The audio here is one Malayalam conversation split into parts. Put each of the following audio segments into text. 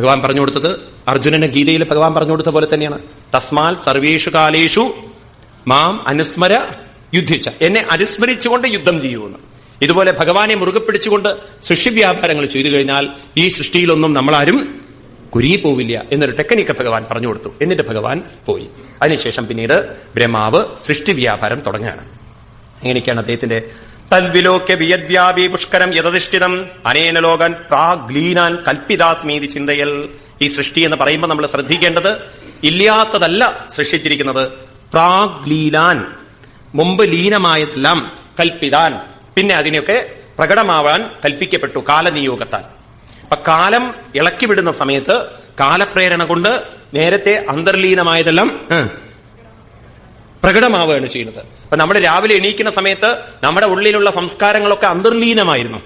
ഭഗവാൻ പറഞ്ഞു കൊടുത്തത് അർജുനന് ഗീതയിൽ ഭഗവാൻ പറഞ്ഞു കൊടുത്ത പോലെ തന്നെയാണ്. തസ്മാൽ സർവേഷു കാലേഷു മാം അനുസ്മര യുദ്ധിച്ച. എന്നെ അനുസ്മരിച്ചുകൊണ്ട് യുദ്ധം ചെയ്യുമെന്ന് ഇതുപോലെ ഭഗവാനെ മുറുകെ പിടിച്ചുകൊണ്ട് സൃഷ്ടി വ്യാപാരങ്ങൾ ചെയ്തു കഴിഞ്ഞാൽ ഈ സൃഷ്ടിയിലൊന്നും നമ്മളാരും കുരുങ്ങി പോവില്ല എന്നൊരു ടെക്നിക്ക് ഭഗവാൻ പറഞ്ഞു കൊടുത്തു. എന്നിട്ട് ഭഗവാൻ പോയി. അതിനുശേഷം പിന്നീട് ബ്രഹ്മാവ് സൃഷ്ടി വ്യാപാരം തുടങ്ങുകയാണ്. എങ്ങനെയൊക്കെയാണ് അദ്ദേഹത്തിന്റെ തൽവിലോക്യ വിയദ്വ്യാപി പുഷ്കരം യഥതിഷ്ഠിതം. അനേന ലോകൻ പ്രാഗ്ലീനാൻ കൽപ്പിതാസ്മീതി ചിന്തയൽ. ഈ സൃഷ്ടി എന്ന് പറയുമ്പോൾ നമ്മൾ ശ്രദ്ധിക്കേണ്ടത് ഇല്ലാത്തതല്ല സൃഷ്ടിച്ചിരിക്കുന്നത്. പ്രാഗ്ലീലാൻ മുമ്പ് ലീനമായതെല്ലാം കൽപ്പിതാൻ പിന്നെ അതിനൊക്കെ പ്രകടമാവാൻ കൽപ്പിക്കപ്പെട്ടു കാലനിയോഗത്താൽ. അപ്പൊ കാലം ഇളക്കിവിടുന്ന സമയത്ത് കാലപ്രേരണ കൊണ്ട് നേരത്തെ അന്തർലീനമായതെല്ലാം പ്രകടമാവുകയാണ് ചെയ്യുന്നത്. അപ്പൊ നമ്മൾ രാവിലെ എണീക്കുന്ന സമയത്ത് നമ്മുടെ ഉള്ളിലുള്ള സംസ്കാരങ്ങളൊക്കെ അന്തർലീനമായിരുന്നു.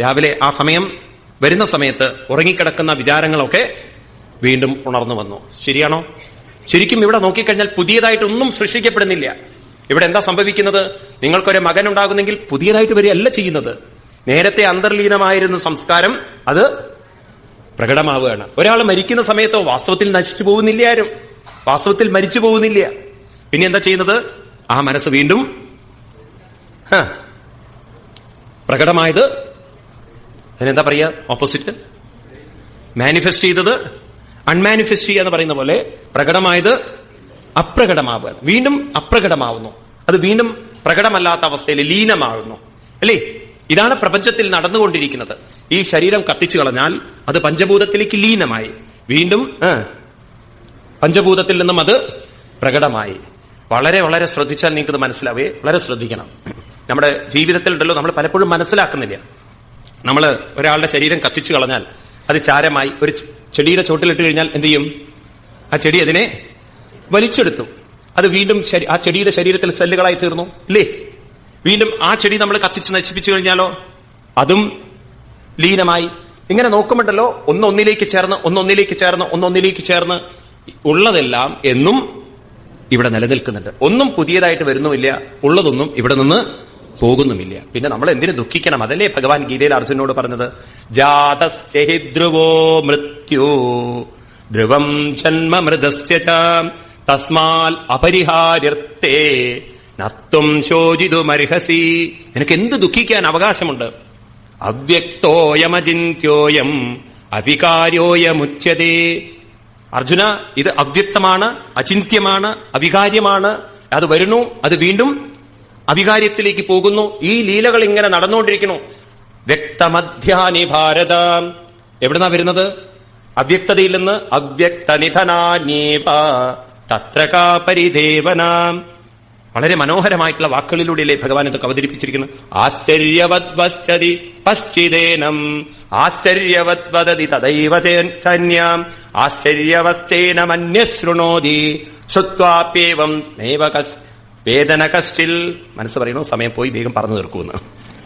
രാവിലെ ആ സമയം വരുന്ന സമയത്ത് ഉറങ്ങിക്കിടക്കുന്ന വിചാരങ്ങളൊക്കെ വീണ്ടും ഉണർന്നു വന്നു. ശരിയാണോ? ശരിക്കും ഇവിടെ നോക്കിക്കഴിഞ്ഞാൽ പുതിയതായിട്ടൊന്നും സൃഷ്ടിക്കപ്പെടുന്നില്ല. ഇവിടെ എന്താ സംഭവിക്കുന്നത്? നിങ്ങൾക്കൊരു മകൻ ഉണ്ടാകുന്നെങ്കിൽ പുതിയതായിട്ട് വരികയല്ല ചെയ്യുന്നത്. നേരത്തെ അന്തർലീനമായിരുന്ന സംസ്കാരം അത് പ്രകടമാവുകയാണ്. ഒരാൾ മരിക്കുന്ന സമയത്തോ വാസ്തവത്തിൽ നശിച്ചു പോകുന്നില്ല ആരും. വാസ്തവത്തിൽ മരിച്ചു പോകുന്നില്ല. പിന്നെ എന്താ ചെയ്യുന്നത്? ആ മനസ്സ് വീണ്ടും പ്രകടമായത് അതിനെന്താ പറയുക? ഓപ്പോസിറ്റ് മാനിഫെസ്റ്റ് ചെയ്തത് അൺമാനിഫെസ്റ്റ് ചെയ്യുക എന്ന് പറയുന്ന പോലെ പ്രകടമായത് അപ്രകടമാവുക. വീണ്ടും അപ്രകടമാവുന്നു. അത് വീണ്ടും പ്രകടമല്ലാത്ത അവസ്ഥയിൽ ലീനമാകുന്നു. അല്ലേ? ഇതാണ് പ്രപഞ്ചത്തിൽ നടന്നുകൊണ്ടിരിക്കുന്നത്. ഈ ശരീരം കത്തിച്ചു കളഞ്ഞാൽ അത് പഞ്ചഭൂതത്തിലേക്ക് ലീനമായി. വീണ്ടും പഞ്ചഭൂതത്തിൽ നിന്നും അത് പ്രകടമായി. വളരെ വളരെ ശ്രദ്ധിച്ചാൽ നിങ്ങൾക്ക് മനസ്സിലാവേ. വളരെ ശ്രദ്ധിക്കണം. നമ്മുടെ ജീവിതത്തിൽ ഉണ്ടല്ലോ നമ്മൾ പലപ്പോഴും മനസ്സിലാക്കുന്നില്ല. നമ്മൾ ഒരാളുടെ ശരീരം കത്തിച്ചു കളഞ്ഞാൽ അത് ചാരമായി ഒരു ചെടിയുടെ ചോട്ടിലിട്ട് കഴിഞ്ഞാൽ എന്ത് ചെയ്യും? ആ ചെടി അതിനെ വലിച്ചെടുത്തു. അത് വീണ്ടും ആ ചെടിയുടെ ശരീരത്തിൽ സെല്ലുകളായി തീർന്നു. ഇല്ലേ? വീണ്ടും ആ ചെടി നമ്മൾ കത്തിച്ച് നശിപ്പിച്ചു കഴിഞ്ഞാലോ? അതും ലീനമായി. ഇങ്ങനെ നോക്കുമ്പോണ്ടല്ലോ ഒന്നൊന്നിലേക്ക് ചേർന്ന് ഒന്നൊന്നിലേക്ക് ചേർന്ന് ഒന്നൊന്നിലേക്ക് ചേർന്ന് ഉള്ളതെല്ലാം എന്നും ഇവിടെ നിലനിൽക്കുന്നുണ്ട്. ഒന്നും പുതിയതായിട്ട് വരുന്നുമില്ല ഉള്ളതൊന്നും ഇവിടെ നിന്ന് പോകുന്നുമില്ല. പിന്നെ നമ്മൾ എന്തിനു ദുഃഖിക്കണം? അതല്ലേ ഭഗവാൻ ഗീതയിൽ അർജുനോട് പറഞ്ഞത്? ജാതസ്യ ധ്രുവോ മൃത്യു ധ്രുവം ജന്മ മൃതസ്യ തസ്മാൽ അപരിഹാര്യർത്ഥേ നത്വം നിനക്ക് എന്ത് ദുഃഖിക്കാൻ അവകാശമുണ്ട്? അവ്യക്തോയമചിന്യോയം അവികാര്യോയമുച്യതേ അർജുന ഇത് അവ്യക്തമാണ് അചിന്ത്യമാണ് അവികാര്യമാണ്. അത് വരുന്നു അത് വീണ്ടും അവികാര്യത്തിലേക്ക് പോകുന്നു. ഈ ലീലകൾ ഇങ്ങനെ നടന്നുകൊണ്ടിരിക്കുന്നു. വ്യക്തമധ്യാനി ഭാരത. എവിടുന്നാ വരുന്നത്? അവ്യക്തതയിൽ നിന്ന് അവ്യക്ത പരിദേവനാം. വളരെ മനോഹരമായിട്ടുള്ള വാക്കുകളിലൂടെയല്ലേ ഭഗവാൻ ഇതൊക്കെ അവതരിപ്പിച്ചിരിക്കുന്നു ആശ്ചര്യവദ്വശ്ചതി പശ്ചിതേനം. ആശ്ചര്യവത് വദതി തദൈവ ധന്യാം ആശ്ചര്യവശ്ചേനമന്യശൃണോതി ശ്രുത്വാപ്യേവം നൈവ വേദന കഷ്ടിൽ മനസ്സ് പറയണോ സമയം പോയി വേഗം പറഞ്ഞു തീർക്കുമെന്ന്.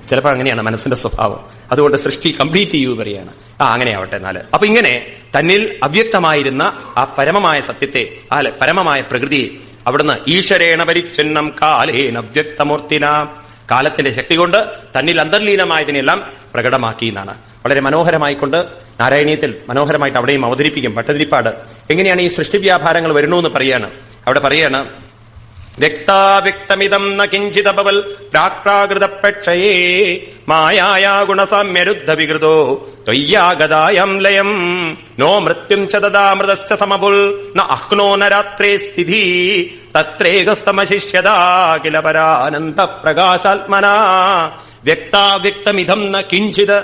ചിലപ്പോൾ അങ്ങനെയാണ് മനസ്സിന്റെ സ്വഭാവം. അതുകൊണ്ട് സൃഷ്ടി കംപ്ലീറ്റ് ചെയ്യൂ പറയാണ്. ആ അങ്ങനെയാവട്ടെ എന്നാൽ. അപ്പൊ ഇങ്ങനെ തന്നിൽ അവ്യക്തമായിരുന്ന ആ പരമമായ സത്യത്തെ ആ പരമമായ പ്രകൃതിയെ അവിടുന്ന് ഈശ്വരേണ പരിച്ഛിന്നം കാലേന അവ്യക്തമൂർത്തിന. കാലത്തിന്റെ ശക്തി കൊണ്ട് തന്നിൽ അന്തർലീനമായതിനെല്ലാം പ്രകടമാക്കി വളരെ മനോഹരമായിക്കൊണ്ട് നാരായണീയത്തിൽ മനോഹരമായിട്ട് അവിടെയും അവതരിപ്പിക്കും. പട്ടതിരിപ്പാട് എങ്ങനെയാണ് ഈ സൃഷ്ടി വ്യാപാരങ്ങൾ വരണമെന്ന് എന്ന് പറയാണ്. അവിടെ പറയാണ് വ്യക്താവ്യക്തമിതം ന കിഞ്ചിതപവൽ പ്രാക്പ്രാകൃതപക്ഷയേ മായായാ ഗുണസാമ്യരുദ്ധ വികൃതോ ത്വയ്യാഗതായം ലയം നോ മൃത്യും ച ദദാമൃതശ്ച സമപുൽ ന അഹ്നോ ന സ്ഥിതി തത്രേകസ്തമശിഷ്യതാ കില പരാനന്ദ പ്രകാശാത്മന വ്യക്താവ്യക്തമിതം ന കിഞ്ചിത്.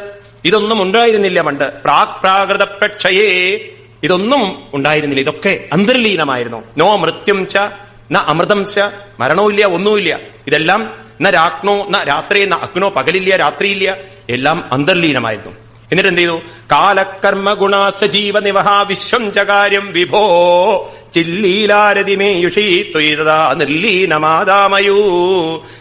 ഇതൊന്നും ഉണ്ടായിരുന്നില്ല പണ്ട്. പ്രാക് പ്രാകൃതപക്ഷയേ ഇതൊന്നും ഉണ്ടായിരുന്നില്ല. ഇതൊക്കെ അന്തർലീനമായിരുന്നു. നോ മൃത്യും ച ന അമൃതം ച മരണവുമില്ല ഒന്നുമില്ല. ഇതെല്ലാം ന രാജ്ഞോ ന രാത്രി ന അഗ്നോ പകലില്ല രാത്രിയില്ല. എല്ലാം അന്തർലീനമായിരുന്നു. എന്നിട്ട് എന്ത് ചെയ്തു? കാലകർമ്മ ഗുണാസ ജീവ നിവഹ വിശ്വം ചകാര്യം വിഭോ ചില്ലീലാരതിമേയുഷീ ത്വയിതാ നിർലീനമാദാമയൂ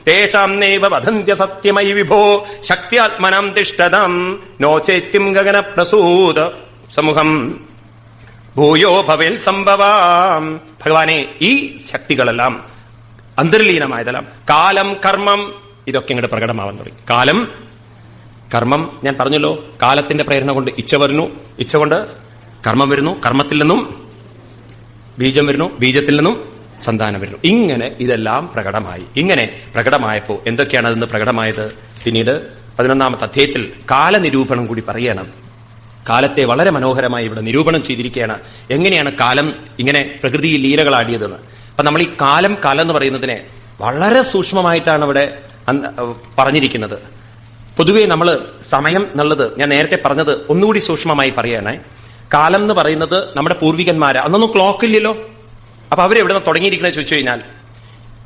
തേഷാം നൈവ വധന്ത്യ സത്യമയി വിഭോ. ശക്തിയാത്മനം തിഷ്ടതം. നോ ചേത്യം ഗഗന പ്രസൂത. സമൂഹം. ഭൂയോ ഭവേൽ സംഭവാം. ഭഗവാനെ ഈ ശക്തികളെല്ലാം അന്തർലീനമായതെല്ലാം കാലം കർമ്മം ഇതൊക്കെ ഇങ്ങോട്ട് പ്രകടമാവാൻ തുടങ്ങി. കാലം കർമ്മം ഞാൻ പറഞ്ഞല്ലോ കാലത്തിന്റെ പ്രേരണ കൊണ്ട് ഇച്ഛ വരുന്നു. ഇച്ഛ കൊണ്ട് കർമ്മം വരുന്നു കർമ്മത്തിൽ നിന്നും ബീജം വരുന്നു ബീജത്തിൽ നിന്നും സന്താനം വരുന്നു. ഇങ്ങനെ ഇതെല്ലാം പ്രകടമായി. ഇങ്ങനെ പ്രകടമായപ്പോ എന്തൊക്കെയാണ് അതിന് പ്രകടമായത്? പിന്നീട് പതിനൊന്നാമത്തെ അധ്യായത്തിൽ കാലനിരൂപണം കൂടി പറയണം. കാലത്തെ വളരെ മനോഹരമായി ഇവിടെ നിരൂപണം ചെയ്തിരിക്കുകയാണ്. എങ്ങനെയാണ് കാലം ഇങ്ങനെ പ്രകൃതിയിൽ ലീലകളാടിയതെന്ന്. അപ്പൊ നമ്മൾ ഈ കാലം കാലം എന്ന് പറയുന്നതിനെ വളരെ സൂക്ഷ്മമായിട്ടാണ് ഇവിടെ പറഞ്ഞിരിക്കുന്നത്. പൊതുവേ നമ്മൾ സമയം എന്നുള്ളത് ഞാൻ നേരത്തെ പറഞ്ഞത് ഒന്നുകൂടി സൂക്ഷ്മമായി പറയണേ. കാലം എന്ന് പറയുന്നത് നമ്മുടെ പൂർവികന്മാരെ. അന്നൊന്നും ക്ലോക്ക് ഇല്ലല്ലോ. അപ്പൊ അവരെവിടെ നിന്ന് തുടങ്ങിയിരിക്കണേ ചോദിച്ചു കഴിഞ്ഞാൽ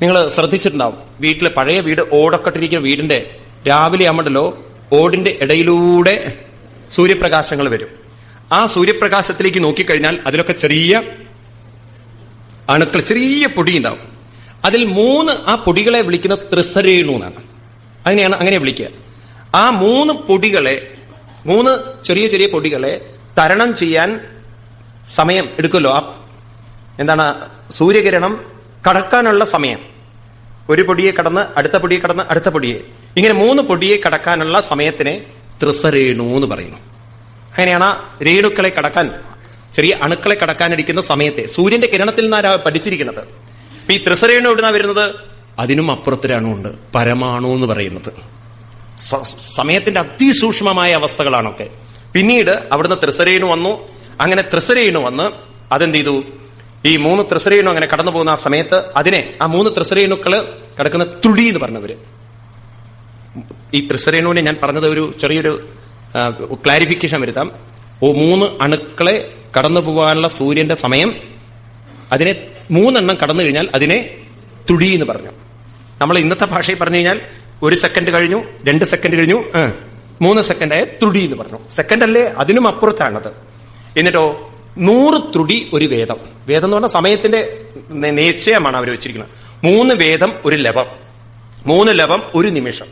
നിങ്ങൾ ശ്രദ്ധിച്ചിട്ടുണ്ടാവും വീട്ടിലെ പഴയ വീട് ഓടൊക്കെ ഇട്ടിരിക്കുന്ന വീടിന്റെ രാവിലെ ആകുമ്പോണ്ടല്ലോ ഓടിന്റെ ഇടയിലൂടെ സൂര്യപ്രകാശങ്ങൾ വരും. ആ സൂര്യപ്രകാശത്തിലേക്ക് നോക്കിക്കഴിഞ്ഞാൽ അതിലൊക്കെ ചെറിയ അണുക്കൾ ചെറിയ പൊടി ഉണ്ടാവും അതിൽ മൂന്ന് ആ പൊടികളെ വിളിക്കുന്ന ത്രിസരേണു എന്നാണ്. അങ്ങനെയാണ് അങ്ങനെ വിളിക്കുക. ആ മൂന്ന് പൊടികളെ മൂന്ന് ചെറിയ ചെറിയ പൊടികളെ തരണം ചെയ്യാൻ സമയം എടുക്കുമല്ലോ. ആ എന്താണ്? സൂര്യകിരണം കടക്കാനുള്ള സമയം. ഒരു പൊടിയെ കടന്ന് അടുത്ത പൊടിയെ കടന്ന് അടുത്ത പൊടിയെ. ഇങ്ങനെ മൂന്ന് പൊടിയെ കടക്കാനുള്ള സമയത്തിനെ ത്രിസരേണു എന്ന് പറയുന്നു. അങ്ങനെയാണ് രേണുക്കളെ കടക്കാൻ ചെറിയ അണുക്കളെ കടക്കാനിരിക്കുന്ന സമയത്തെ സൂര്യന്റെ കിരണത്തിൽ നിന്നാണ് പഠിച്ചിരിക്കുന്നത്. ഈ ത്രിസരേണു എവിടുന്നാ വരുന്നത്? അതിനും അപ്പുറത്തൊരാണുണ്ട് പരമാണു എന്ന് പറയുന്നത്. സമയത്തിന്റെ അതിസൂക്ഷ്മമായ അവസ്ഥകളാണൊക്കെ. പിന്നീട് അവിടുന്ന് ത്രിസരേനു വന്നു. അങ്ങനെ ത്രിസരേനു വന്ന് അതെന്ത് ചെയ്തു? ഈ മൂന്ന് ത്രിസരേനു അങ്ങനെ കടന്നു പോകുന്ന ആ സമയത്ത് അതിനെ ആ മൂന്ന് ത്രിസരേണുക്കൾ കിടക്കുന്ന തുടി എന്ന് പറഞ്ഞവര്. ഈ ത്രിസരേണുവിനെ ഞാൻ പറഞ്ഞത് ഒരു ചെറിയൊരു ക്ലാരിഫിക്കേഷൻ വരുത്താം. ഓ മൂന്ന് അണുക്കളെ കടന്നു പോകാനുള്ള സൂര്യന്റെ സമയം അതിനെ മൂന്നെണ്ണം കടന്നു കഴിഞ്ഞാൽ അതിനെ തുടി എന്ന് പറഞ്ഞു. നമ്മൾ ഇന്നത്തെ ഭാഷയിൽ പറഞ്ഞു കഴിഞ്ഞാൽ ഒരു സെക്കൻഡ് കഴിഞ്ഞു രണ്ട് സെക്കൻഡ് കഴിഞ്ഞു മൂന്ന് സെക്കൻഡായ ത്രുടി എന്ന് പറഞ്ഞു. സെക്കൻഡ് അല്ലേ അതിനും അപ്പുറത്താണത്. എന്നിട്ടോ നൂറ് ത്രുടി ഒരു വേദം. വേദം എന്ന് പറഞ്ഞാൽ സമയത്തിന്റെ നിശ്ചയമാണ് അവർ വെച്ചിരിക്കുന്നത്. മൂന്ന് വേദം ഒരു ലവം. മൂന്ന് ലവം ഒരു നിമിഷം.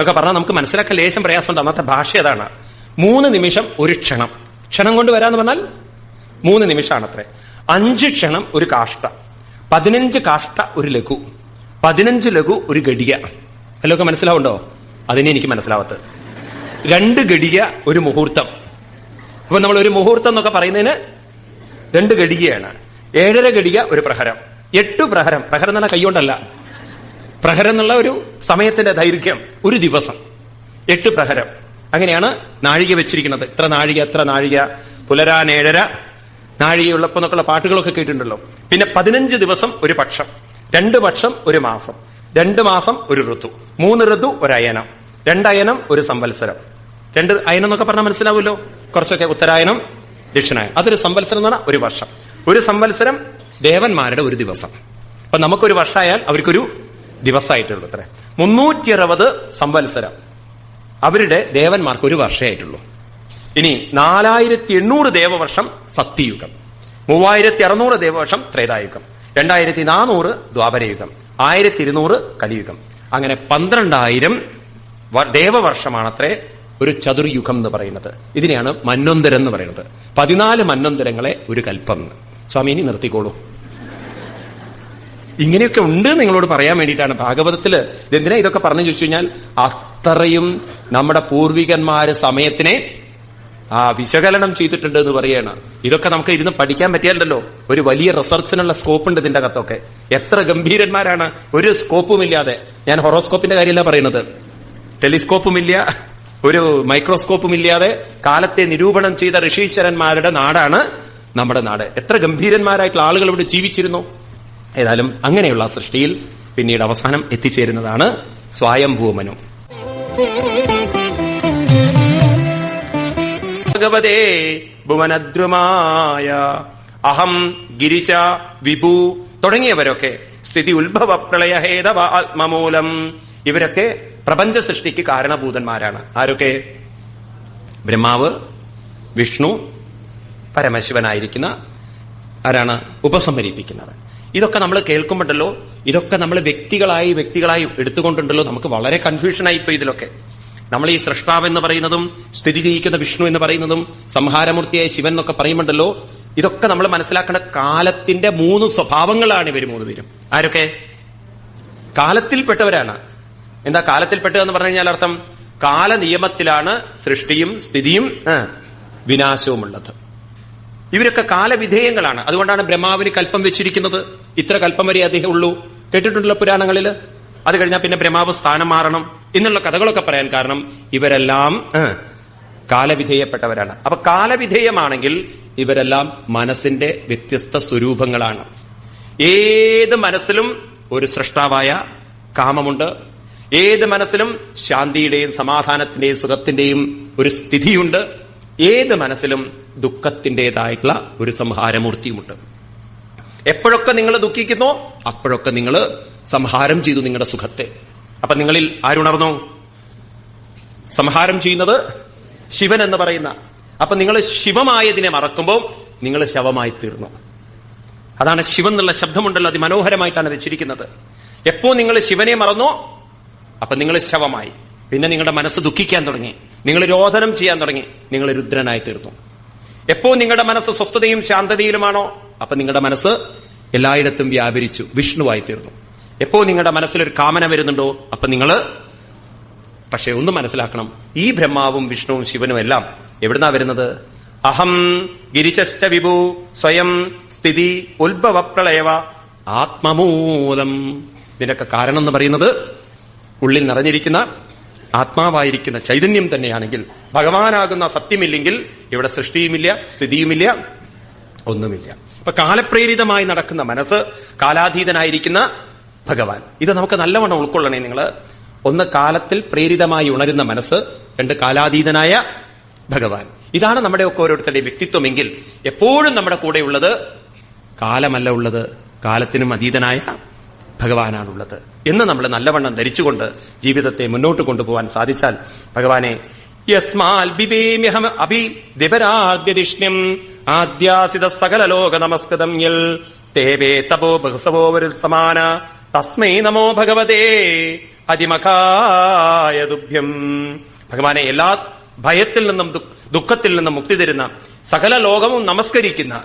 ഒക്കെ പറഞ്ഞാൽ നമുക്ക് മനസ്സിലാക്കാൻ ലേശം പ്രയാസമുണ്ട്. അന്നത്തെ ഭാഷ അതാണ്. മൂന്ന് നിമിഷം ഒരു ക്ഷണം. ക്ഷണം കൊണ്ട് വരാന്ന് പറഞ്ഞാൽ മൂന്ന് നിമിഷമാണ് അത്രേ അഞ്ച് ക്ഷണം ഒരു കാഷ്ട. പതിനഞ്ച് കാഷ്ട ഒരു ലഘു. പതിനഞ്ച് ലഘു ഒരു ഗഡിക അല്ലൊക്കെ മനസ്സിലാവുണ്ടോ? അതിനെ എനിക്ക് മനസ്സിലാവത്ത് രണ്ട് ഘടിക ഒരു മുഹൂർത്തം. അപ്പൊ നമ്മൾ ഒരു മുഹൂർത്തം എന്നൊക്കെ പറയുന്നതിന് രണ്ട് ഘടികയാണ്. ഏഴര ഘടിക ഒരു പ്രഹരം. എട്ട് പ്രഹരം. പ്രഹരം എന്ന് പറഞ്ഞാൽ കൈകൊണ്ടല്ല. പ്രഹരം എന്നുള്ള ഒരു സമയത്തിന്റെ ദൈർഘ്യം ഒരു ദിവസം. എട്ട് പ്രഹരം. അങ്ങനെയാണ് നാഴിക വെച്ചിരിക്കുന്നത്. ഇത്ര നാഴിക എത്ര നാഴിക. പുലരാൻ ഏഴര നാഴികയുള്ളപ്പോ എന്നൊക്കെയുള്ള പാട്ടുകളൊക്കെ കേട്ടിട്ടുണ്ടല്ലോ. പിന്നെ പതിനഞ്ച് ദിവസം ഒരു പക്ഷം. രണ്ട് പക്ഷം ഒരു മാസം. രണ്ട് മാസം ഒരു ഋതു. മൂന്ന് ഋതു ഒരയനം രണ്ടയനം ഒരു സംവത്സരം. രണ്ട് അയനം എന്നൊക്കെ പറഞ്ഞാൽ മനസ്സിലാവുമല്ലോ. കുറച്ചൊക്കെ ഉത്തരായനം ദക്ഷിണായനം. അതൊരു സംവത്സരം എന്ന് പറഞ്ഞാൽ ഒരു വർഷം. ഒരു സംവത്സരം ദേവന്മാരുടെ ഒരു ദിവസം. അപ്പൊ നമുക്കൊരു വർഷമായാൽ അവർക്കൊരു ദിവസമായിട്ടുള്ളൂ അത്ര. മുന്നൂറ്റി അറുപത് സംവത്സരം അവരുടെ ദേവന്മാർക്ക് ഒരു വർഷമായിട്ടുള്ളൂ. ഇനി നാലായിരത്തി എണ്ണൂറ് ദേവവർഷം സത്യയുഗം. മൂവായിരത്തി അറുന്നൂറ് ദേവവർഷം ത്രേതായുഗം. രണ്ടായിരത്തി നാനൂറ് ദ്വാപരയുഗം. ആയിരത്തി ഇരുന്നൂറ് കലിയുഗം. അങ്ങനെ പന്ത്രണ്ടായിരം ദേവവർഷമാണത്രേ ഒരു ചതുർയുഗം എന്ന് പറയുന്നത്. ഇതിനെയാണ് മന്നൊന്തരം എന്ന് പറയുന്നത്. പതിനാല് മന്നൊന്തരങ്ങളെ ഒരു കൽപ്പം. സ്വാമി ഇനി നിർത്തിക്കോളൂ. ഇങ്ങനെയൊക്കെ ഉണ്ട് നിങ്ങളോട് പറയാൻ വേണ്ടിയിട്ടാണ്. ഭാഗവതത്തിൽ ഇതെന്തിനാ ഇതൊക്കെ പറഞ്ഞു ചോദിച്ചു കഴിഞ്ഞാൽ അത്രയും നമ്മുടെ പൂർവികന്മാര് സമയത്തിനെ ആ വിശകലനം ചെയ്തിട്ടുണ്ട് എന്ന് പറയാണ്. ഇതൊക്കെ നമുക്ക് ഇരുന്ന് പഠിക്കാൻ പറ്റിയല്ലോ ഒരു വലിയ റിസർച്ചിനുള്ള സ്കോപ്പ് ഉണ്ട് ഇതിന്റെ അകത്തൊക്കെ. എത്ര ഗംഭീരന്മാരാണ്. ഒരു സ്കോപ്പും ഇല്ലാതെ ഞാൻ ഹൊറോസ്കോപ്പിന്റെ കാര്യമല്ല പറയുന്നത് ടെലിസ്കോപ്പും ഇല്ല ഒരു മൈക്രോസ്കോപ്പും ഇല്ലാതെ കാലത്തെ നിരൂപണം ചെയ്ത ഋഷീശ്വരന്മാരുടെ നാടാണ് നമ്മുടെ നാട്. എത്ര ഗംഭീരന്മാരായിട്ടുള്ള ആളുകൾ ഇവിടെ ജീവിച്ചിരുന്നു. ഏതായാലും അങ്ങനെയുള്ള സൃഷ്ടിയിൽ പിന്നീട് അവസാനം എത്തിച്ചേരുന്നതാണ് സ്വയംഭൂമനു. ഭഗവതേ ഭുവനദ്രുമായ അഹം ഗിരിശ വിഭു തുടങ്ങിയവരൊക്കെ സ്ഥിതി ഉത്ഭവ പ്രളയഹേതവ ആത്മമൂലം. ഇവരൊക്കെ പ്രപഞ്ച സൃഷ്ടിക്ക് കാരണഭൂതന്മാരാണ്. ആരൊക്കെ? ബ്രഹ്മാവ് വിഷ്ണു പരമശിവനായിരിക്കുന്ന ആരാണ്? ഉപസംഹരിപ്പിക്കുന്നത്. ഇതൊക്കെ നമ്മൾ കേൾക്കുമ്പോണ്ടല്ലോ ഇതൊക്കെ നമ്മൾ വ്യക്തികളായി വ്യക്തികളായി എടുത്തുകൊണ്ടുണ്ടല്ലോ നമുക്ക് വളരെ കൺഫ്യൂഷനായി ഇപ്പൊ ഇതിലൊക്കെ. നമ്മൾ ഈ സൃഷ്ടാവ് എന്ന് പറയുന്നതും സ്ഥിതി ചെയ്യിക്കുന്ന വിഷ്ണു എന്ന് പറയുന്നതും സംഹാരമൂർത്തിയായ ശിവൻ എന്നൊക്കെ പറയുമ്പോണ്ടല്ലോ ഇതൊക്കെ നമ്മൾ മനസ്സിലാക്കേണ്ട കാലത്തിന്റെ മൂന്ന് സ്വഭാവങ്ങളാണ് ഇവർ മൂന്ന് പേരും. ആരൊക്കെ? കാലത്തിൽപ്പെട്ടവരാണ്. എന്താ കാലത്തിൽപ്പെട്ടു എന്ന് പറഞ്ഞു കഴിഞ്ഞാൽ അർത്ഥം കാലനിയമത്തിലാണ് സൃഷ്ടിയും സ്ഥിതിയും ആ, വിനാശവും ഉള്ളത് ഇവരൊക്കെ കാലവിധേയങ്ങളാണ്. അതുകൊണ്ടാണ് ബ്രഹ്മാവിന് കൽപ്പം വെച്ചിരിക്കുന്നത്. ഇത്ര കൽപ്പം വരെ അദ്ദേഹം ഉള്ളൂ. കേട്ടിട്ടുണ്ടല്ലോ പുരാണങ്ങളിൽ? അത് കഴിഞ്ഞാൽ പിന്നെ ബ്രഹ്മാവ് സ്ഥാനം മാറണം എന്നുള്ള കഥകളൊക്കെ പറയാൻ കാരണം ഇവരെല്ലാം കാലവിധേയപ്പെട്ടവരാണ്. അപ്പൊ കാലവിധേയമാണെങ്കിൽ ഇവരെല്ലാം മനസ്സിന്റെ വ്യത്യസ്ത സ്വരൂപങ്ങളാണ്. ഏത് മനസ്സിലും ഒരു സൃഷ്ടാവായ കാമമുണ്ട് ഏത് മനസ്സിലും ശാന്തിയുടെയും സമാധാനത്തിന്റെയും സുഖത്തിന്റെയും ഒരു സ്ഥിതിയുണ്ട്. ഏത് മനസ്സിലും ദുഃഖത്തിന്റെതായിട്ടുള്ള ഒരു സംഹാരമൂർത്തിയുമുണ്ട്. എപ്പോഴൊക്കെ നിങ്ങൾ ദുഃഖിക്കുന്നോ അപ്പോഴൊക്കെ നിങ്ങൾ സംഹാരം ചെയ്തു നിങ്ങളുടെ സുഖത്തെ. അപ്പൊ നിങ്ങളിൽ ആരുണർന്നോ? സംഹാരം ചെയ്യുന്നത് ശിവൻ എന്ന് പറയുന്ന. അപ്പൊ നിങ്ങൾ ശിവമായതിനെ മറക്കുമ്പോൾ നിങ്ങൾ ശവമായി തീർന്നു. അതാണ് ശിവൻ എന്നുള്ള ശബ്ദമുണ്ടല്ലോ അതിമനോഹരമായിട്ടാണ് വെച്ചിരിക്കുന്നത്. എപ്പോ നിങ്ങൾ ശിവനെ മറന്നോ അപ്പൊ നിങ്ങൾ ശവമായി. പിന്നെ നിങ്ങളുടെ മനസ്സ് ദുഃഖിക്കാൻ തുടങ്ങി. നിങ്ങൾ രോധനം ചെയ്യാൻ തുടങ്ങി. നിങ്ങൾ രുദ്രനായി തീർന്നു. എപ്പോ നിങ്ങളുടെ മനസ്സ് സ്വസ്ഥതയും ശാന്തതയിലുമാണോ? അപ്പൊ നിങ്ങളുടെ മനസ്സ് എല്ലായിടത്തും വ്യാപരിച്ചു വിഷ്ണുവായി തീർന്നു. എപ്പോ നിങ്ങളുടെ മനസ്സിലൊരു കാമന വരുന്നുണ്ടോ? അപ്പൊ നിങ്ങൾ പക്ഷെ ഒന്ന് മനസ്സിലാക്കണം. ഈ ബ്രഹ്മാവും വിഷ്ണുവും ശിവനും എല്ലാം എവിടുന്നാ വരുന്നത്? അഹം ഗിരിശശ്ച വിഭു സ്വയം സ്ഥിതി ഉത്ഭവ പ്രളയവ ആത്മമൂലം. ഇതിനൊക്കെ കാരണം എന്ന് പറയുന്നത് ഉള്ളിൽ നിറഞ്ഞിരിക്കുന്ന ആത്മാവായിരിക്കുന്ന ചൈതന്യം തന്നെയാണെങ്കിൽ ഭഗവാനാകുന്ന സത്യമില്ലെങ്കിൽ ഇവിടെ സൃഷ്ടിയുമില്ല സ്ഥിതിയുമില്ല ഒന്നുമില്ല. ഇപ്പൊ കാലപ്രേരിതമായി നടക്കുന്ന മനസ്സ് കാലാതീതനായിരിക്കുന്ന ഭഗവാൻ. ഇത് നമുക്ക് നല്ലവണ്ണം ഉൾക്കൊള്ളണേ നിങ്ങൾ ഒന്ന് കാലത്തിൽ പ്രേരിതമായി ഉണരുന്ന മനസ്സ് രണ്ട് കാലാതീതനായ ഭഗവാൻ. ഇതാണ് നമ്മുടെ ഒക്കെ ഓരോരുത്തരുടെയും വ്യക്തിത്വമെങ്കിൽ എപ്പോഴും നമ്മുടെ കൂടെയുള്ളത് കാലമല്ല ഉള്ളത് കാലത്തിനും അതീതനായ ഭഗവാനാണുള്ളത്. എന്ന് നമ്മൾ നല്ലവണ്ണം ധരിച്ചുകൊണ്ട് ജീവിതത്തെ മുന്നോട്ട് കൊണ്ടുപോകാൻ സാധിച്ചാൽ ഭഗവാനെ യസ്മാൽ ബിബേമ്യഹം അഭി ദിവരാദ്യതിഷ്ണ്യം ആദ്യാസിത നമസ്കൃതം യൽ തേവേ തപോ ബഹുസവോ സമാന തസ്മൈ നമോ ഭഗവതേ അതിമഖായ ദുഭ്യം. ഭഗവാനെ എല്ലാ ഭയത്തിൽ നിന്നും ദുഃഖ- ദുഃഖത്തിൽ നിന്നും മുക്തി തരുന്ന സകല ലോകവും നമസ്കരിക്കുന്ന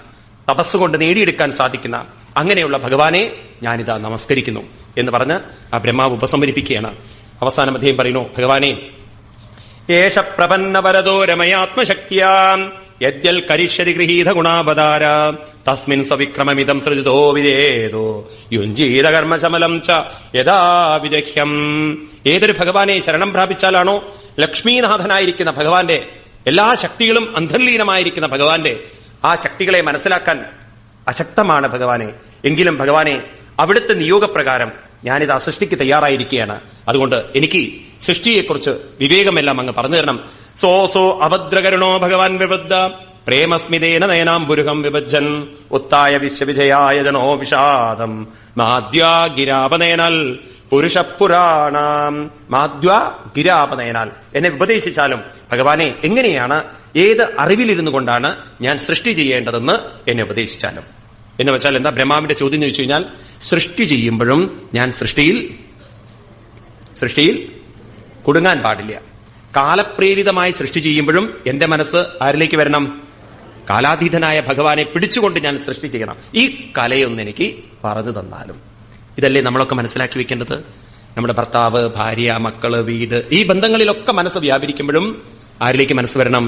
തപസ്സുകൊണ്ട് നേടിയെടുക്കാൻ സാധിക്കുന്ന അങ്ങനെയുള്ള ഭഗവാനെ ഞാനിതാ നമസ്കരിക്കുന്നു എന്ന് പറഞ്ഞ് ആ ബ്രഹ്മാവ് ഉപസംഹരിപ്പിക്കുകയാണ്. അവസാന അദ്ദേഹം പറയുന്നു ഭഗവാനെ ഏഷ പ്രപന്നവരതോ രമയാത്മശക്തിയാം യദ്യൽ കരിഷ്യതി ഗൃഹീത ഗുണാവതാര തസ്മിൻ സവിക്രമമിതം സൃജിതോ വിദേതോ യുഞ്ജീത കർമ്മശമലം ച യഥാ വിദഹ്യം ഏതൊരു ഭഗവാനെ ശരണം പ്രാപിച്ചാലാണോ ലക്ഷ്മീനാഥനായിരിക്കുന്ന ഭഗവാന്റെ എല്ലാ ശക്തികളും അന്തർലീനമായിരിക്കുന്ന ഭഗവാന്റെ ആ ശക്തികളെ മനസ്സിലാക്കാൻ അശക്തമാണ് ഭഗവാനെ. എങ്കിലും ഭഗവാനെ അവിടുത്തെ നിയോഗപ്രകാരം ഞാനിത് ആ സൃഷ്ടിക്ക് തയ്യാറായിരിക്കുകയാണ്. അതുകൊണ്ട് എനിക്ക് സൃഷ്ടിയെക്കുറിച്ച് വിവേകമെല്ലാം അങ്ങ് പറഞ്ഞു തരണം. സോ സോ അഭദ്രകരുണോ ഭഗവാൻ വിവദ്ധ. പ്രേമസ്മിതേന നയനാംബുരുഹം വിഭജൻ ഉത്തായ വിശ്വവിജയായ ജനോ വിഷാദം മാദ്യാ ഗിരാപനയനാൽ മാധ്വ ഗിരാപനയനാൽ എന്നെ ഉപദേശിച്ചാലും ഭഗവാനെ എങ്ങനെയാണ് ഏത് അറിവിലിരുന്നു കൊണ്ടാണ് ഞാൻ സൃഷ്ടി ചെയ്യേണ്ടതെന്ന് എന്നെ ഉപദേശിച്ചാലും. എന്ന് വെച്ചാൽ എന്താ ബ്രഹ്മാവിന്റെ ചോദ്യം ചോദിച്ചു കഴിഞ്ഞാൽ സൃഷ്ടി ചെയ്യുമ്പോഴും ഞാൻ സൃഷ്ടിയിൽ സൃഷ്ടിയിൽ കുടുങ്ങാൻ പാടില്ല. കാലപ്രേരിതമായി സൃഷ്ടി ചെയ്യുമ്പോഴും എന്റെ മനസ്സ് ആരിലേക്ക് വരണം? കാലാതീതനായ ഭഗവാനെ പിടിച്ചുകൊണ്ട് ഞാൻ സൃഷ്ടി ചെയ്യണം. ഈ കലയൊന്നെനിക്ക് പറഞ്ഞു തന്നാലും. ഇതല്ലേ നമ്മളൊക്കെ മനസ്സിലാക്കി വെക്കേണ്ടത്? നമ്മുടെ ഭർത്താവ് ഭാര്യ മക്കൾ വീട് ഈ ബന്ധങ്ങളിലൊക്കെ മനസ്സ് വ്യാപരിക്കുമ്പോഴും ആരിലേക്ക് മനസ്സ് വരണം?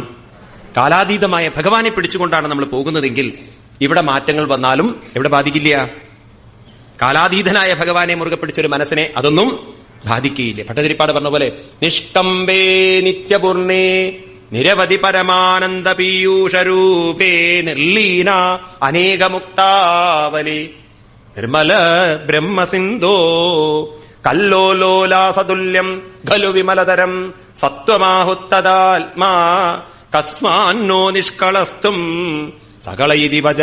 കാലാതീതമായ ഭഗവാനെ പിടിച്ചുകൊണ്ടാണ് നമ്മൾ പോകുന്നതെങ്കിൽ ഇവിടെ മാറ്റങ്ങൾ വന്നാലും എവിടെ ബാധിക്കില്ല? കാലാതീതനായ ഭഗവാനെ മുറുകെ പിടിച്ചൊരു മനസ്സിനെ അതൊന്നും ബാധിക്കുകയില്ല ഭട്ടതിരിപ്പാട് പറഞ്ഞ പോലെ നിഷ്കമ്പേ നിത്യപൂർണേ നിരവധി പരമാനന്ദ പീയൂഷരൂപേ നിർലീന അനേകമുക്താവലി. നിർമ്മല ബ്രഹ്മസിന്ധോ. കല്ലോലോലാസതുല്യം ഖലു വിമലതരം സത്വമാഹുത്തതാത്മാ. കസ്മാന്നോ നിഷ്കളസ്തും സകള ഇതി വജ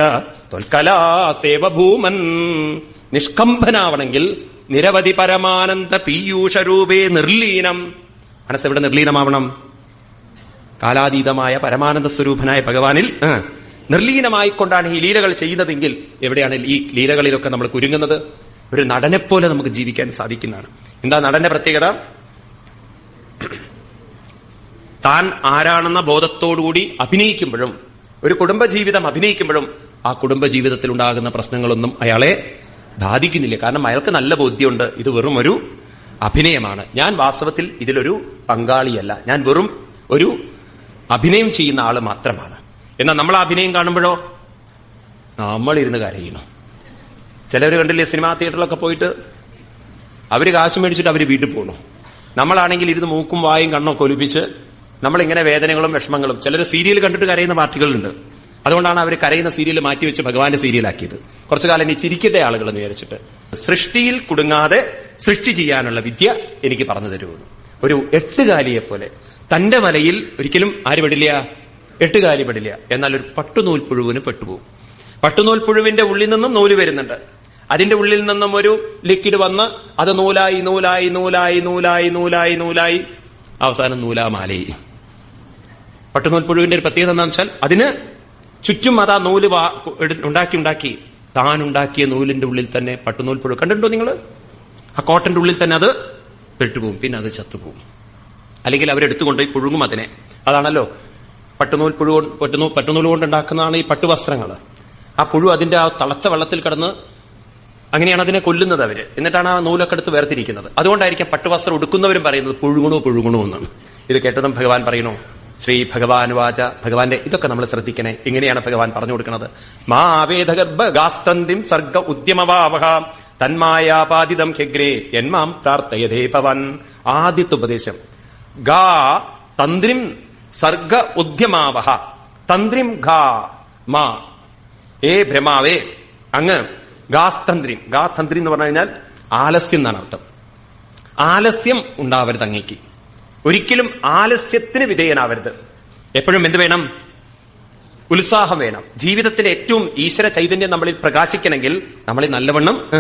തൊൽക്കലാ സേവഭൂമൻ. നിഷ്കംഭനാവണമെങ്കിൽ നിരവധി പരമാനന്ദ പീയൂഷരൂപേ നിർലീനം. മനസ്സെവിടെ നിർലീനമാവണം? കാലാതീതമായ പരമാനന്ദ സ്വരൂപനായ ഭഗവാനിൽ നിർലീനമായിക്കൊണ്ടാണ് ഈ ലീലകൾ ചെയ്യുന്നതെങ്കിൽ എവിടെയാണ് ഈ ലീലകളിലൊക്കെ നമ്മൾ കുരുങ്ങുന്നത്? ഒരു നടനെ പോലെ നമുക്ക് ജീവിക്കാൻ സാധിക്കുന്നതാണ്. എന്താ നടന്റെ പ്രത്യേകത? താൻ ആരാണെന്ന ബോധത്തോടുകൂടി അഭിനയിക്കുമ്പോഴും ഒരു കുടുംബജീവിതം അഭിനയിക്കുമ്പോഴും ആ കുടുംബജീവിതത്തിൽ ഉണ്ടാകുന്ന പ്രശ്നങ്ങളൊന്നും അയാളെ ബാധിക്കുന്നില്ല. കാരണം അയാൾക്ക് നല്ല ബോധ്യമുണ്ട്. ഇത് വെറും ഒരു അഭിനയമാണ്. ഞാൻ വാസ്തവത്തിൽ ഇതിലൊരു പങ്കാളിയല്ല. ഞാൻ വെറും ഒരു അഭിനയം ചെയ്യുന്ന ആൾ മാത്രമാണ്. എന്നാൽ നമ്മൾ അഭിനയം കാണുമ്പോഴോ? നമ്മളിരുന്ന് കരയുന്നു. ചിലർ കണ്ടില്ലേ സിനിമാ തിയേറ്ററിലൊക്കെ പോയിട്ട്? അവർ കാശ് മേടിച്ചിട്ട് അവർ വീട്ടിൽ പോകണു നമ്മളാണെങ്കിൽ ഇരുന്ന് മൂക്കും വായും കണ്ണൊക്കെ ഒലിപ്പിച്ച് നമ്മളിങ്ങനെ വേദനകളും വിഷമങ്ങളും. ചിലർ സീരിയൽ കണ്ടിട്ട് കരയുന്ന പാർട്ടികളുണ്ട്. അതുകൊണ്ടാണ് അവർ കരയുന്ന സീരിയൽ മാറ്റിവെച്ച് ഭഗവാന്റെ സീരിയലാക്കിയത്. കുറച്ചു കാലം ഇനി ചിരിക്കട്ടെ ആളുകൾ എന്ന് വിചാരിച്ചിട്ട്. സൃഷ്ടിയിൽ കുടുങ്ങാതെ സൃഷ്ടി ചെയ്യാനുള്ള വിദ്യ എനിക്ക് പറഞ്ഞു തരുമെന്ന് ഒരു എട്ടുകാലിയെ പോലെ തന്റെ മലയിൽ ഒരിക്കലും ആര് പെടില്ല? എട്ടുകാലി പെടില്ല എന്നാൽ ഒരു പട്ടുനൂൽ പുഴുവിന് പെട്ടുപോകും. പട്ടുനൂൽ പുഴുവിന്റെ ഉള്ളിൽ നിന്നും നൂൽ വരുന്നുണ്ട്. അതിന്റെ ഉള്ളിൽ നിന്നും ഒരു ലിക്വിഡ് വന്ന് അത് നൂലായി നൂലായി നൂലായി നൂലായി നൂലായി നൂലായി. അവസാനം നൂലാമാലയി പട്ടുനൂൽ പുഴുവിന്റെ ഒരു പ്രത്യേകത എന്താണെന്ന് വെച്ചാൽ അതിന് ചുറ്റും അതാ നൂൽ ഉണ്ടാക്കി ഉണ്ടാക്കി. താൻ ഉണ്ടാക്കിയ നൂലിന്റെ ഉള്ളിൽ തന്നെ പട്ടുനൂൽ പുഴു കണ്ടിട്ടുണ്ടോ നിങ്ങൾ ആ കോട്ടന്റെ ഉള്ളിൽ തന്നെ അത് പെട്ടുപോകും. പിന്നെ അത് ചത്തുപോകും. അല്ലെങ്കിൽ അവരെടുത്തുകൊണ്ടുപോയി പുഴുങ്ങും അതിനെ. അതാണല്ലോ പട്ടുനൂൽ പുഴു പട്ടുനൂ പട്ടുനൂൽ കൊണ്ടുണ്ടാക്കുന്നതാണ് ഈ പട്ടുവസ്ത്രങ്ങൾ. ആ പുഴു അതിന്റെ ആ തളച്ച വെള്ളത്തിൽ കിടന്ന് അങ്ങനെയാണ് അതിനെ കൊല്ലുന്നത് അവർ. എന്നിട്ടാണ് ആ നൂലൊക്കെ എടുത്ത് വേർതിരിക്കുന്നത്. അതുകൊണ്ടായിരിക്കും പട്ടുവസ്ത്രം ഉടുക്കുന്നവരും പറയുന്നത് പുഴുങ്ങണോ പുഴുങ്ങണോ എന്നാണ്. ഇത് കേട്ടതും ഭഗവാൻ പറയണോ ശ്രീ ഭഗവാൻ വാച ഭഗവാന്റെ ഇതൊക്കെ നമ്മൾ ശ്രദ്ധിക്കണേ. ഇങ്ങനെയാണ് ഭഗവാൻ പറഞ്ഞു കൊടുക്കുന്നത്. മാ ആവേദഗർഭഗാസ്തന്തിം സർഗ ഉദ്യമവാവഹ തന്മായാപാതിതം ഹെഗ്രേ എന്മാം പ്രാർത്ഥയതേ ഭവൻ. ആദ്യത്തെ ഉപദേശം. ഗാ തന്ത്രിം സർഗ ഉദ്യമാവഹ. തന്ത്രിം ഘാ മാ. ഏ ഭ്രമാവേ അങ്ങ് ഗാസ്തന്ത്രി. ഗാതന്ത്രി എന്ന് പറഞ്ഞു കഴിഞ്ഞാൽ ആലസ്യം എന്നാണ് അർത്ഥം. ആലസ്യം ഉണ്ടാവരുത് അങ്ങേക്ക്. ഒരിക്കലും ആലസ്യത്തിന് വിധേയനാവരുത്. എപ്പോഴും എന്ത് വേണം? ഉത്സാഹം വേണം. ജീവിതത്തിലെ ഏറ്റവും ഈശ്വര ചൈതന്യം നമ്മളിൽ പ്രകാശിക്കണമെങ്കിൽ നമ്മളിൽ നല്ലവണ്ണം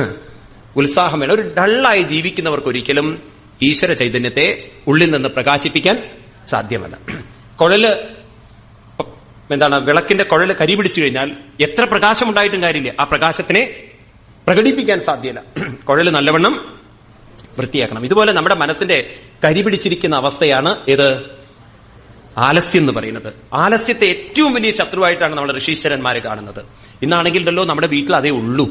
ഉത്സാഹം വേണം. ഒരു ഡള്ളായി ജീവിക്കുന്നവർക്ക് ഒരിക്കലും ഈശ്വര ചൈതന്യത്തെ ഉള്ളിൽ നിന്ന് പ്രകാശിപ്പിക്കാൻ സാധ്യമല്ല. കുഴൽ എന്താണ് വിളക്കിന്റെ കുഴൽ കരി പിടിച്ചു കഴിഞ്ഞാൽ എത്ര പ്രകാശം ഉണ്ടായിട്ടും കാര്യമില്ല. ആ പ്രകാശത്തിനെ പ്രകടിപ്പിക്കാൻ സാധ്യല്ല. കുഴൽ നല്ലവണ്ണം വൃത്തിയാക്കണം. ഇതുപോലെ നമ്മുടെ മനസ്സിന്റെ കരി പിടിച്ചിരിക്കുന്ന അവസ്ഥയാണ് ഏത്? ആലസ്യം എന്ന് പറയുന്നത്. ആലസ്യത്തെ ഏറ്റവും വലിയ ശത്രുവായിട്ടാണ് നമ്മുടെ ഋഷീശ്വരന്മാരെ കാണുന്നത്. ഇന്നാണെങ്കിലല്ലോ നമ്മുടെ വീട്ടിൽ അതേ ഉള്ളൂ.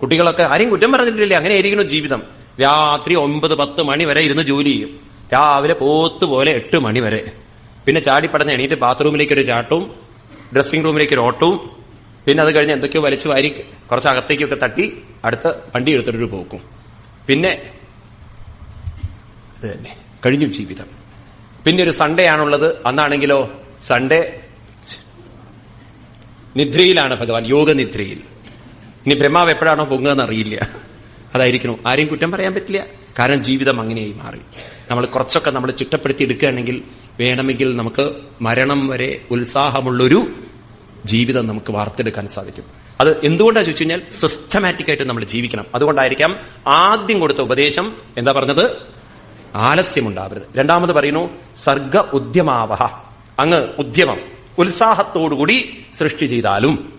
കുട്ടികളൊക്കെ ആരെയും കുറ്റം പറഞ്ഞിട്ടില്ലേ? അങ്ങനെ ആയിരിക്കുന്നു ജീവിതം. രാത്രി ഒമ്പത് പത്ത് മണി വരെ ഇരുന്ന് ജോലി ചെയ്യും. രാവിലെ പോത്ത് പോലെ എട്ട് മണി വരെ. പിന്നെ ചാടിപ്പടഞ്ഞ് എണീറ്റ് ബാത്റൂമിലേക്ക് ഒരു ചാട്ടവും ഡ്രസ്സിംഗ് റൂമിലേക്ക് ഒരു ഓട്ടവും പിന്നെ അത് കഴിഞ്ഞ് എന്തൊക്കെയോ വലിച്ച് വാരി കുറച്ച് അകത്തേക്കൊക്കെ തട്ടി അടുത്ത വണ്ടി എടുത്തിട്ടൊരു പോക്കും. പിന്നെ ഇത് തന്നെ. കഴിഞ്ഞു ജീവിതം. പിന്നെ ഒരു സൺഡേ ആണുള്ളത്. അന്നാണെങ്കിലോ സൺഡേ നിദ്രയിലാണ് ഭഗവാൻ. യോഗനിദ്രയിൽ. ഇനി ബ്രഹ്മാവ് എപ്പോഴാണോ പൊങ്ങുകയെന്ന് അറിയില്ല. അതായിരിക്കണം. ആരെയും കുറ്റം പറയാൻ പറ്റില്ല. കാരണം ജീവിതം അങ്ങനെയായി മാറി. നമ്മൾ കുറച്ചൊക്കെ നമ്മൾ ചിട്ടപ്പെടുത്തി എടുക്കുകയാണെങ്കിൽ വേണമെങ്കിൽ നമുക്ക് മരണം വരെ ഉത്സാഹമുള്ളൊരു ജീവിതം നമുക്ക് വാർത്തെടുക്കാൻ സാധിക്കും. അത് എന്തുകൊണ്ടാണ് ചോദിച്ചു കഴിഞ്ഞാൽ സിസ്റ്റമാറ്റിക് ആയിട്ട് നമ്മൾ ജീവിക്കണം. അതുകൊണ്ടായിരിക്കാം ആദ്യം കൊടുത്ത ഉപദേശം എന്താ പറഞ്ഞത്? ആലസ്യമുണ്ടാവരുത്. രണ്ടാമത് പറയുന്നു സർഗ ഉദ്യമാവഹ. അങ്ങ് ഉദ്യമം ഉത്സാഹത്തോടുകൂടി സൃഷ്ടി ചെയ്താലും.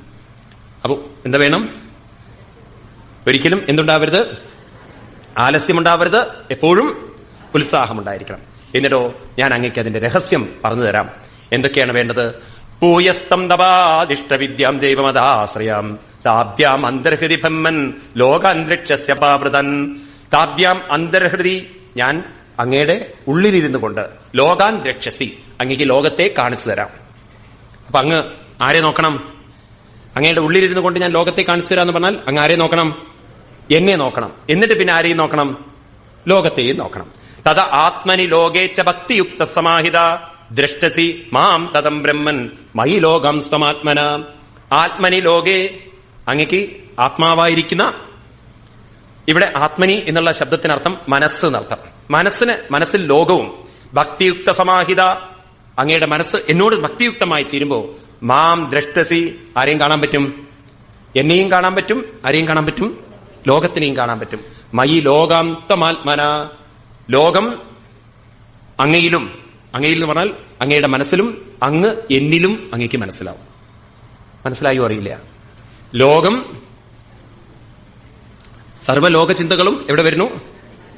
അപ്പൊ എന്താ വേണം? ഒരിക്കലും എന്തുണ്ടാവരുത്? ആലസ്യമുണ്ടാവരുത്. എപ്പോഴും ഉത്സാഹമുണ്ടായിരിക്കണം. എന്നിട്ടോ ഞാൻ അങ്ങേക്ക് അതിന്റെ രഹസ്യം പറഞ്ഞു തരാം. എന്തൊക്കെയാണ് വേണ്ടത്? പൂയസ്തം തപാദിഷ്ടവിദ്യാം ജൈവമതാശ്രയാം. താഭ്യാം അന്തർഹൃതി ഭമ്മൻ ലോക പാവൃതൻ. താഭ്യാം അന്തർഹൃതി ഞാൻ അങ്ങയുടെ ഉള്ളിലിരുന്നു കൊണ്ട് ലോകാൻ രക്ഷസി അങ്ങേക്ക് ലോകത്തെ കാണിച്ചു തരാം. അപ്പൊ അങ്ങ് ആരെ നോക്കണം? അങ്ങയുടെ ഉള്ളിലിരുന്നു കൊണ്ട് ഞാൻ ലോകത്തെ കാണിച്ചു തരാന്ന് പറഞ്ഞാൽ അങ്ങ് ആരെ നോക്കണം? എന്നെ നോക്കണം. എന്നിട്ട് പിന്നെ ആരെയും നോക്കണം? ലോകത്തെയും നോക്കണം. തഥ ആത്മനി ലോകേച്ച ഭക്തിയുക്ത സമാഹിത. ദ്രഷ്ടസി മാം തതം ബ്രഹ്മൻ. മയി ലോകം സ്വമാത്മന. ആത്മനി ലോകേ അങ്ങക്ക് ആത്മാവായിരിക്കുന്ന ഇവിടെ ആത്മനി എന്നുള്ള ശബ്ദത്തിനർത്ഥം മനസ്സ് എന്നർത്ഥം. മനസ്സിന് മനസ്സിൽ ലോകവും ഭക്തിയുക്ത സമാഹിത. അങ്ങയുടെ മനസ്സ് എന്നോട് ഭക്തിയുക്തമായി തീരുമ്പോ മാം ദ്രഷ്ടസി ആരെയും കാണാൻ പറ്റും? എന്നെയും കാണാൻ പറ്റും ആരെയും കാണാൻ പറ്റും? ലോകത്തിനെയും കാണാൻ പറ്റും. മയി ലോകാന്തമാത്മന. ലോകം അങ്ങയിലും അങ്ങയിൽ എന്ന് പറഞ്ഞാൽ അങ്ങയുടെ മനസ്സിലും അങ്ങ് എന്നിലും അങ്ങയ്ക്ക് മനസ്സിലാവും. മനസ്സിലായോ അറിയില്ല. ലോകം സർവലോക ചിന്തകളും എവിടെ വരുന്നു?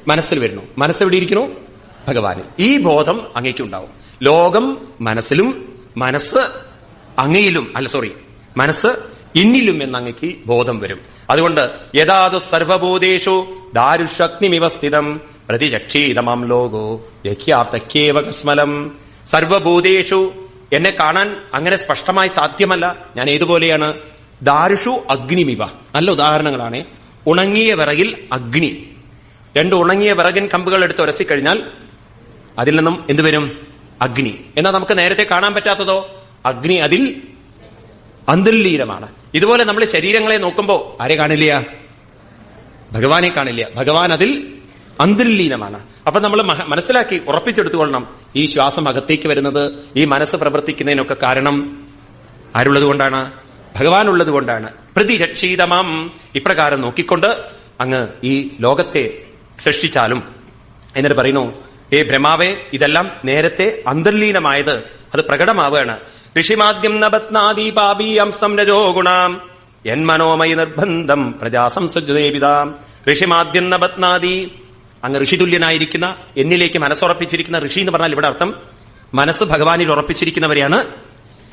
മനസ്സിൽ വരുന്നു. മനസ്സ് എവിടെ ഇരിക്കുന്നു? ഭഗവാനിൽ. ഈ ബോധം അങ്ങേക്ക് ഉണ്ടാവും. ലോകം മനസ്സിലും മനസ്സ് അങ്ങയിലും അല്ല സോറി മനസ്സ് എന്നിലും എന്ന് അങ്ങക്ക് ബോധം വരും. അതുകൊണ്ട് യഥാതു സർവബോധേഷു ദാരുഷഗ്നിമിവ സ്ഥിതം പ്രതിചക്ഷീതമാം ലോകോ യഖ്യാതക്യേവ കസ്മലം. സർവഭൂതേഷു എന്നെ കാണാൻ അങ്ങനെ സ്പഷ്ടമായി സാധ്യമല്ല. ഞാൻ ഏതുപോലെയാണ്? ദാരുഷു അഗ്നിമിവ. നല്ല ഉദാഹരണങ്ങളാണ്. ഉണങ്ങിയ വിറകിൽ അഗ്നി. രണ്ട് ഉണങ്ങിയ വിറകിൻ കമ്പുകൾ എടുത്ത് ഉരസിക്കഴിഞ്ഞാൽ അതിൽ നിന്നും എന്തുവരും അഗ്നി. എന്നാൽ നമുക്ക് നേരത്തെ കാണാൻ പറ്റാത്തതോ? അഗ്നി അതിൽ അന്തർലീനമാണ് ഇതുപോലെ നമ്മൾ ശരീരങ്ങളെ നോക്കുമ്പോൾ ആരെ കാണില്ല? ഭഗവാനെ കാണില്ല. ഭഗവാൻ അതിൽ അന്തർലീനമാണ് അപ്പൊ നമ്മൾ മനസ്സിലാക്കി ഉറപ്പിച്ചെടുത്തുകൊള്ളണം. ഈ ശ്വാസം അകത്തേക്ക് വരുന്നത് ഈ മനസ്സ് പ്രവർത്തിക്കുന്നതിനൊക്കെ കാരണം ആരുള്ളത് കൊണ്ടാണ് ഭഗവാൻ ഉള്ളത് കൊണ്ടാണ് പ്രതിരക്ഷീതമാം. ഇപ്രകാരം നോക്കിക്കൊണ്ട് അങ്ങ് ഈ ലോകത്തെ സൃഷ്ടിച്ചാലും. എന്നിട്ട് പറയുന്നു ഏ ബ്രഹ്മാവേ ഇതെല്ലാം നേരത്തെ അന്തർലീനമായത്. അത് പ്രകടമാവുകയാണ്. ഋഷിമാദ്യം നബത്നാദീപാബീയം പാപീയം രജോ ഗുണാം. മനോമയ നിർബന്ധം പ്രജാ സംസജ്ജദേവിതാം ഋഷിമാദ്യം നബത്നാദി അങ്ങ് ഋഷിതുല്യനായിരിക്കുന്ന എന്നിലേക്ക് മനസ്സുറപ്പിച്ചിരിക്കുന്ന ഋഷി എന്ന് പറഞ്ഞാൽ ഇവിടെ അർത്ഥം മനസ്സ് ഭഗവാനിൽ ഉറപ്പിച്ചിരിക്കുന്നവരെയാണ്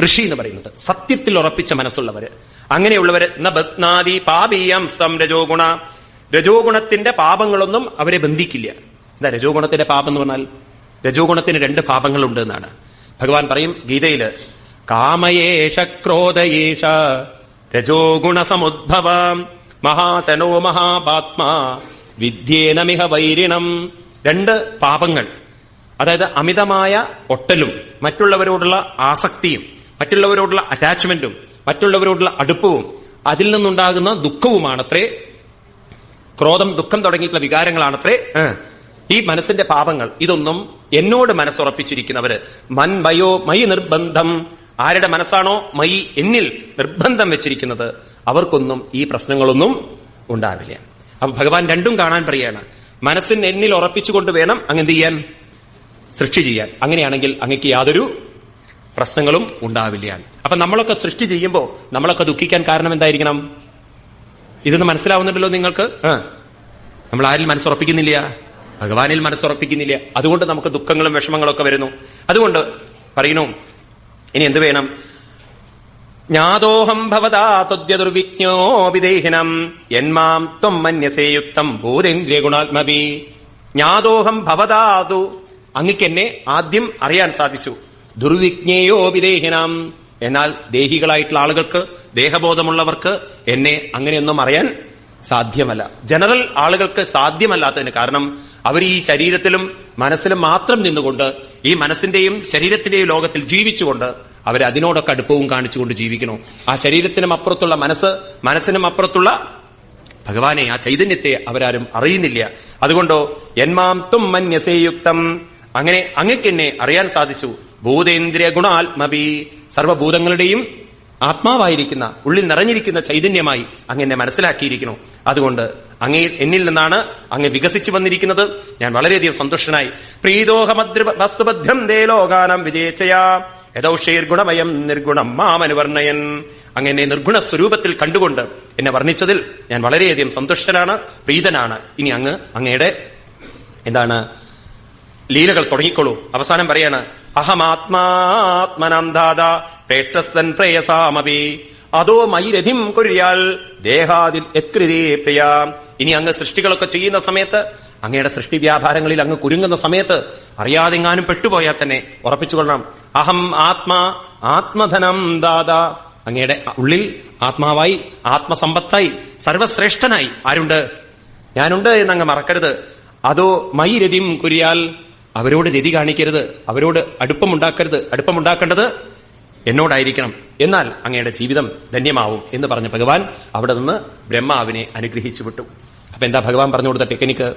ഋഷി എന്ന് പറയുന്നത്. സത്യത്തിൽ ഉറപ്പിച്ച മനസ്സുള്ളവര്. അങ്ങനെയുള്ളവര് നബത്നാദി പാപീയം സ്തം രജോ ഗുണ രജോ ഗുണത്തിന്റെ പാപങ്ങളൊന്നും അവരെ ബന്ധിക്കില്ല. എന്താ രജോ ഗുണത്തിന്റെ പാപം എന്ന് പറഞ്ഞാൽ? രജോ ഗുണത്തിന് രണ്ട് പാപങ്ങളുണ്ട് എന്നാണ്. ഭഗവാൻ പറയും ഗീതയിൽ കാമയേഷ ക്രോധയേഷ രജോ ഗുണസമുദ്ഭവ മഹാസനോ മഹാപാത്മാ. വിദ്യേനമിഹ വൈരിണം. രണ്ട് പാപങ്ങൾ. അതായത് അമിതമായ ഒട്ടലും മറ്റുള്ളവരോടുള്ള ആസക്തിയും മറ്റുള്ളവരോടുള്ള അറ്റാച്ച്മെന്റും മറ്റുള്ളവരോടുള്ള അടുപ്പവും അതിൽ നിന്നുണ്ടാകുന്ന ദുഃഖവുമാണത്രേ. ക്രോധം ദുഃഖം തുടങ്ങിയിട്ടുള്ള വികാരങ്ങളാണത്രേ. ഈ മനസ്സിന്റെ പാപങ്ങൾ ഇതൊന്നും എന്നോട് മനസ്സുറപ്പിച്ചിരിക്കുന്നവര് മൻ മയോ മൈ നിർബന്ധം. ആരുടെ മനസ്സാണോ മൈ എന്നിൽ നിർബന്ധം വെച്ചിരിക്കുന്നത് അവർക്കൊന്നും ഈ പ്രശ്നങ്ങളൊന്നും ഉണ്ടാവില്ല. അപ്പൊ ഭഗവാൻ രണ്ടും കാണാൻ പറയാണ് മനസ്സിന് എന്നിൽ ഉറപ്പിച്ചുകൊണ്ട് വേണം അങ്ങ് എന്ത് ചെയ്യാൻ? സൃഷ്ടി ചെയ്യാൻ. അങ്ങനെയാണെങ്കിൽ അങ്ങക്ക് യാതൊരു പ്രശ്നങ്ങളും ഉണ്ടാവില്ല. അപ്പൊ നമ്മളൊക്കെ സൃഷ്ടി ചെയ്യുമ്പോൾ നമ്മളൊക്കെ ദുഃഖിക്കാൻ കാരണം എന്തായിരിക്കണം? ഇതൊന്ന് മനസ്സിലാവുന്നുണ്ടല്ലോ നിങ്ങൾക്ക്? നമ്മൾ ആരിൽ മനസ്സുറപ്പിക്കുന്നില്ല? ഭഗവാനിൽ മനസ്സുറപ്പിക്കുന്നില്ല. അതുകൊണ്ട് നമുക്ക് ദുഃഖങ്ങളും വിഷമങ്ങളും ഒക്കെ വരുന്നു. അതുകൊണ്ട് പറയുന്നു ഇനി എന്ത് വേണം? ജ്ഞാതോഹം ഭവതാ തൊദ്യ ദുർവിജ്ഞോ വിദേഹിനം എന്മാം ത്വം മന്യസേയുക്തം ഭൂതേന്ദ്രിയ ഗുണാത്മവി ജ്ഞാതോഹം ഭവതാതു അങ്ങക്ക് ആദ്യം അറിയാൻ സാധിച്ചു. ദുർവിജ്ഞേയോ വിദേഹിനാം. എന്നാൽ ദേഹികളായിട്ടുള്ള ആളുകൾക്ക് ദേഹബോധമുള്ളവർക്ക് എന്നെ അങ്ങനെയൊന്നും അറിയാൻ സാധ്യമല്ല. ജനറൽ ആളുകൾക്ക് സാധ്യമല്ലാത്തതിന് കാരണം അവർ ഈ ശരീരത്തിലും മനസ്സിലും മാത്രം നിന്നുകൊണ്ട് ഈ മനസ്സിന്റെയും ശരീരത്തിന്റെയും ലോകത്തിൽ ജീവിച്ചുകൊണ്ട് അവർ അതിനോടൊക്കെ അടുപ്പവും കാണിച്ചുകൊണ്ട് ജീവിക്കണം? ആ ശരീരത്തിനും അപ്പുറത്തുള്ള മനസ്സ് മനസ്സിനും അപ്പുറത്തുള്ള ഭഗവാനെ ആ ചൈതന്യത്തെ അവരാരും അറിയുന്നില്ല. അതുകൊണ്ടോ എന്മാം തും മന്യസേയുക്തം. അങ്ങനെ അങ്ങക്ക് എന്നെ അറിയാൻ സാധിച്ചു. ഭൂതേന്ദ്രിയ ഗുണാത്മബി സർവഭൂതങ്ങളുടെയും ആത്മാവായിരിക്കുന്ന ഉള്ളിൽ നിറഞ്ഞിരിക്കുന്ന ചൈതന്യമായി അങ്ങ് എന്നെ മനസ്സിലാക്കിയിരിക്കുന്നു. അതുകൊണ്ട് അങ്ങേ എന്നിൽ നിന്നാണ് അങ്ങ് വികസിച്ചു വന്നിരിക്കുന്നത്. ഞാൻ വളരെയധികം സന്തുഷ്ടനായി. പ്രീതോഹമദ്ര വസ്തുഭദ്രം ദേ ലോകാനം വിജയിച്ചയാ. യഥൗഷേർ ഗുണമയം നിർഗുണം മാമനുവർണയൻ അങ്ങനെ നിർഗുണ സ്വരൂപത്തിൽ കണ്ടുകൊണ്ട് എന്നെ വർണിച്ചതിൽ ഞാൻ വളരെയധികം സന്തുഷ്ടനാണ് പ്രീതനാണ്. ഇനി അങ്ങ് അങ്ങയുടെ എന്താണ് ലീലകൾ തുടങ്ങിക്കോളൂ. അവസാനം പറയാണ് അഹമാത്മാത്മനം പ്രേക്ഷസൻ പ്രേയസാമപി. അതോ മൈരഥിം കൊരിയാൽ ദേഹാതിൽ എത്കൃതേ പ്രിയ. ഇനി അങ്ങ് സൃഷ്ടികളൊക്കെ ചെയ്യുന്ന സമയത്ത് അങ്ങയുടെ സൃഷ്ടി വ്യാപാരങ്ങളിൽ അങ്ങ് കുരുങ്ങുന്ന സമയത്ത് അറിയാതെങ്ങാനും പെട്ടുപോയാൽ തന്നെ ഉറപ്പിച്ചുകൊള്ളണം. അഹം ആത്മാ ആത്മധനം ദാദ. അങ്ങയുടെ ഉള്ളിൽ ആത്മാവായി ആത്മസമ്പത്തായി സർവശ്രേഷ്ഠനായി ആരുണ്ട്? ഞാനുണ്ട് എന്നങ്ങ് മറക്കരുത്. അതോ മൈ രതിം കുരിയാൽ അവരോട് രതി കാണിക്കരുത്. അവരോട് അടുപ്പമുണ്ടാക്കരുത്. അടുപ്പമുണ്ടാക്കേണ്ടത് എന്നോടായിരിക്കണം. എന്നാൽ അങ്ങയുടെ ജീവിതം ധന്യമാവും എന്ന് പറഞ്ഞ ഭഗവാൻ അവിടെ നിന്ന് ബ്രഹ്മാവിനെ അനുഗ്രഹിച്ചു വിട്ടു. അപ്പൊ എന്താ ഭഗവാൻ പറഞ്ഞു കൊടുത്ത ടെക്നിക്ക്?